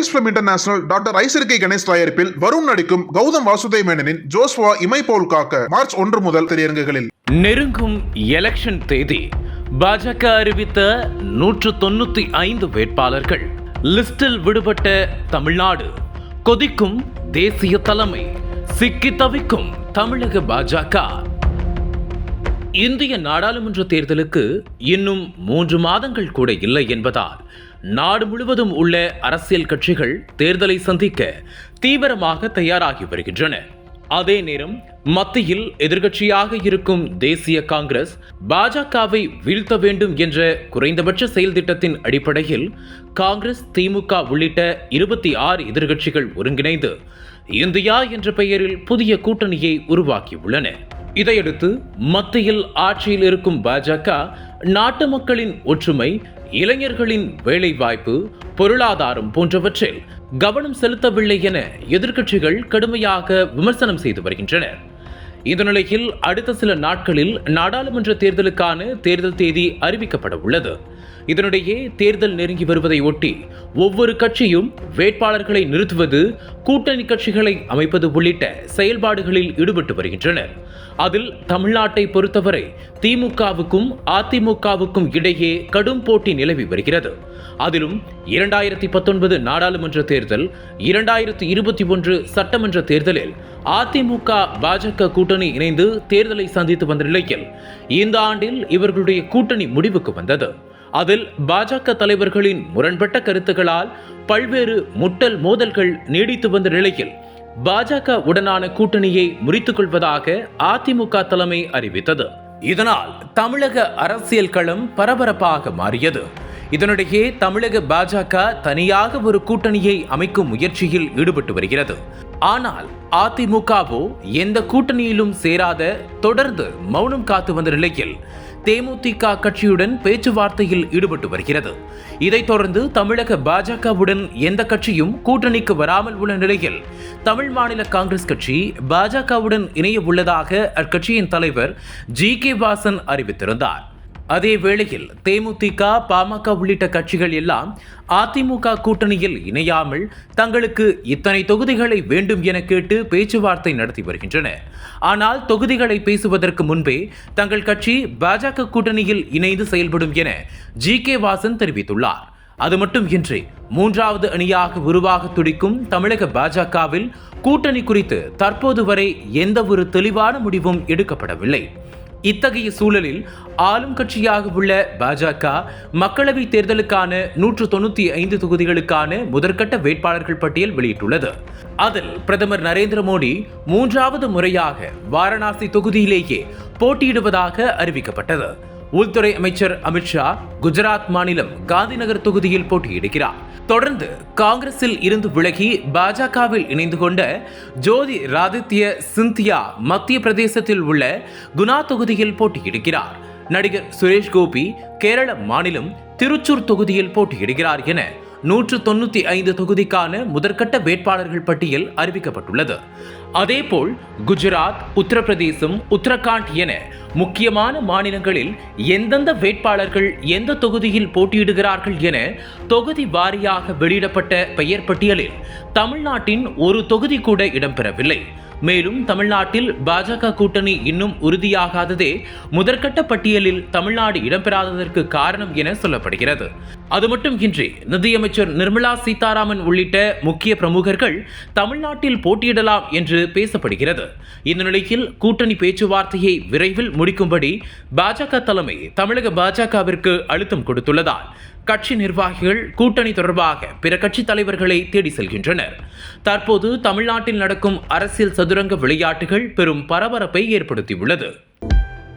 Lions film international doctor Ishari K Ganesh தயாரிப்பில் வருண் நடிக்கும் கௌதம் வாசுதேவ் மேனனின் ஜோஸ்வா இமை போல் காக்க மார்ச் ஒன்று முதல் திரையரங்குகளில். நெருங்கும் எலெக்ஷன் தேதி பாஜக அறிவித்த நூற்று தொண்ணூத்தி ஐந்து வேட்பாளர்கள் லிஸ்டில் விடுபட்ட தமிழ்நாடு கொதிக்கும் தேசிய தலைமை சிக்கி தவிக்கும் தமிழக பாஜக. இந்திய நாடாளுமன்ற தேர்தலுக்கு இன்னும் மூன்று மாதங்கள் கூட இல்லை என்பதால் நாடு முழுவதும் உள்ள அரசியல் கட்சிகள் தேர்தலை சந்திக்க தீவிரமாக தயாராகி வருகின்றன. அதே நேரம் மத்தியில் எதிர்கட்சியாக இருக்கும் தேசிய காங்கிரஸ் பாஜகவை வீழ்த்த வேண்டும் என்ற குறைந்தபட்ச செயல் திட்டத்தின் அடிப்படையில் காங்கிரஸ் திமுக உள்ளிட்ட இருபத்தி ஆறு எதிர்கட்சிகள் ஒருங்கிணைந்து இந்தியா என்ற பெயரில் புதிய கூட்டணியை உருவாக்கியுள்ளன. இதையடுத்து மத்தியில் ஆட்சியில் இருக்கும் பாஜக நாட்டு மக்களின் ஒற்றுமை இளைஞர்களின் வேலைவாய்ப்பு பொருளாதாரம் போன்றவற்றில் கவனம் செலுத்தவில்லை என எதிர்க்கட்சிகள் கடுமையாக விமர்சனம் செய்து வருகின்றனர். இந்த நிலையில் அடுத்த சில நாட்களில் நாடாளுமன்ற தேர்தலுக்கான தேர்தல் தேதி அறிவிக்கப்பட உள்ளது. இதனிடையே தேர்தல் நெருங்கி வருவதை ஒட்டி ஒவ்வொரு கட்சியும் வேட்பாளர்களை நிறுத்துவது கூட்டணி கட்சிகளை அமைப்பது உள்ளிட்ட செயல்பாடுகளில் ஈடுபட்டு வருகின்றனர். அதில் தமிழ்நாட்டை பொறுத்தவரை திமுகவுக்கும் அதிமுகவுக்கும் இடையே கடும் போட்டி நிலவி வருகிறது. அதிலும் இரண்டாயிரத்தி பத்தொன்பது நாடாளுமன்ற தேர்தல் இரண்டாயிரத்தி இருபத்தி ஒன்று சட்டமன்ற தேர்தலில் அதிமுக பாஜக கூட்டணி இணைந்து தேர்தலை சந்தித்து வந்த நிலையில் இந்த ஆண்டில் இவர்களுடைய கூட்டணி முடிவுக்கு வந்தது. அதில் பாஜக தலைவர்களின் முரண்பட்ட கருத்துக்களால் பல்வேறு முட்டல் மோதல்கள் நீடித்து வந்த நிலையில் பாஜக உடனான கூட்டணியை முறித்துக் கொள்வதாக அதிமுக தலைமை அறிவித்தது. இதனால் தமிழக அரசியல் களம் பரபரப்பாக மாறியது. இதனிடையே தமிழக பாஜக தனியாக ஒரு கூட்டணியை அமைக்கும் முயற்சியில் ஈடுபட்டு வருகிறது. ஆனால் அதிமுகவோ எந்த கூட்டணியிலும் சேராத தொடர்ந்து மௌனம் காத்து வந்த நிலையில் தேமுதிக கட்சியுடன் பேச்சுவார்த்தையில் ஈடுபட்டு வருகிறது. இதைத் தொடர்ந்து தமிழக பாஜகவுடன் எந்த கட்சியும் கூட்டணிக்கு வராமல் உள்ள நிலையில் தமிழ் மாநில காங்கிரஸ் கட்சி பாஜகவுடன் இணைய உள்ளதாக அக்கட்சியின் தலைவர் ஜி கே வாசன் அறிவித்திருந்தார். அதே வேளையில் தேமுதிக பாமக உள்ளிட்ட கட்சிகள் எல்லாம் அதிமுக கூட்டணியில் இணையாமல் தங்களுக்கு இத்தனை தொகுதிகளை வேண்டும் என கேட்டு பேச்சுவார்த்தை நடத்தி வருகின்றன. ஆனால் தொகுதிகளை பேசுவதற்கு முன்பே தங்கள் கட்சி பாஜக கூட்டணியில் இணைந்து செயல்படும் என ஜி. கே. வாசன் தெரிவித்துள்ளார். அது மட்டுமின்றி மூன்றாவது அணியாக உருவாக துடிக்கும் தமிழக பாஜகவில் கூட்டணி குறித்து தற்போது வரை எந்த ஒரு தெளிவான முடிவும் எடுக்கப்படவில்லை. இத்தகைய சூழலில் ஆளும் கட்சியாக உள்ள பாஜக மக்களவை தேர்தலுக்கான நூற்று தொண்ணூத்தி ஐந்து தொகுதிகளுக்கான முதற்கட்ட வேட்பாளர்கள் பட்டியல் வெளியிட்டுள்ளது. அதில் பிரதமர் நரேந்திர மோடி மூன்றாவது முறையாக வாரணாசி தொகுதியிலேயே போட்டியிடுவதாக அறிவிக்கப்பட்டது. உள்துறை அமைச்சர் அமித்ஷா குஜராத் மாநிலம் காந்திநகர் தொகுதியில் போட்டியிடுகிறார். தொடர்ந்து காங்கிரஸில் இருந்து விலகி பாஜகவில் இணைந்து கொண்ட ஜோதி ராதித்ய சிந்தியா மத்திய பிரதேசத்தில் உள்ள குணா தொகுதியில் போட்டியிடுகிறார். நடிகர் சுரேஷ் கோபி கேரள மாநிலம் திருச்சூர் தொகுதியில் போட்டியிடுகிறார் என நூற்று தொண்ணூத்தி ஐந்து தொகுதிக்கான முதற்கட்ட வேட்பாளர்கள் பட்டியல் அறிவிக்கப்பட்டுள்ளது. அதேபோல் குஜராத் உத்தரப்பிரதேசம் உத்தரகாண்ட் என முக்கியமான மாநிலங்களில் எந்தெந்த வேட்பாளர்கள் எந்த தொகுதியில் போட்டியிடுகிறார்கள் என தொகுதி வாரியாக வெளியிடப்பட்ட பெயர் பட்டியலில் தமிழ்நாட்டின் ஒரு தொகுதி கூட இடம்பெறவில்லை. மேலும் தமிழ்நாட்டில் பாஜக கூட்டணி இன்னும் உறுதியாகாததே முதற்கட்ட பட்டியலில் தமிழ்நாடு இடம்பெறாததற்கு காரணம் என சொல்லப்படுகிறது. அது மட்டுமின்றி நிதியமைச்சர் நிர்மலா சீதாராமன் உள்ளிட்ட முக்கிய பிரமுகர்கள் தமிழ்நாட்டில் போட்டியிடலாம் என்று பேசப்படுகிறது. இந்த நிலையில் கூட்டணி பேச்சுவார்த்தையை விரைவில் முடிக்கும்படி பாஜக தலைமை தமிழக பாஜகவிற்கு அழுத்தம் கொடுத்துள்ளதால் கட்சி நிர்வாகிகள் கூட்டணி தொடர்பாக பிற கட்சி தலைவர்களை தேடி செல்கின்றனர். தற்போது தமிழ்நாட்டில் நடக்கும் அரசியல் சதுரங்க விளையாட்டுகள் பெரும் பரபரப்பை ஏற்படுத்தியுள்ளது.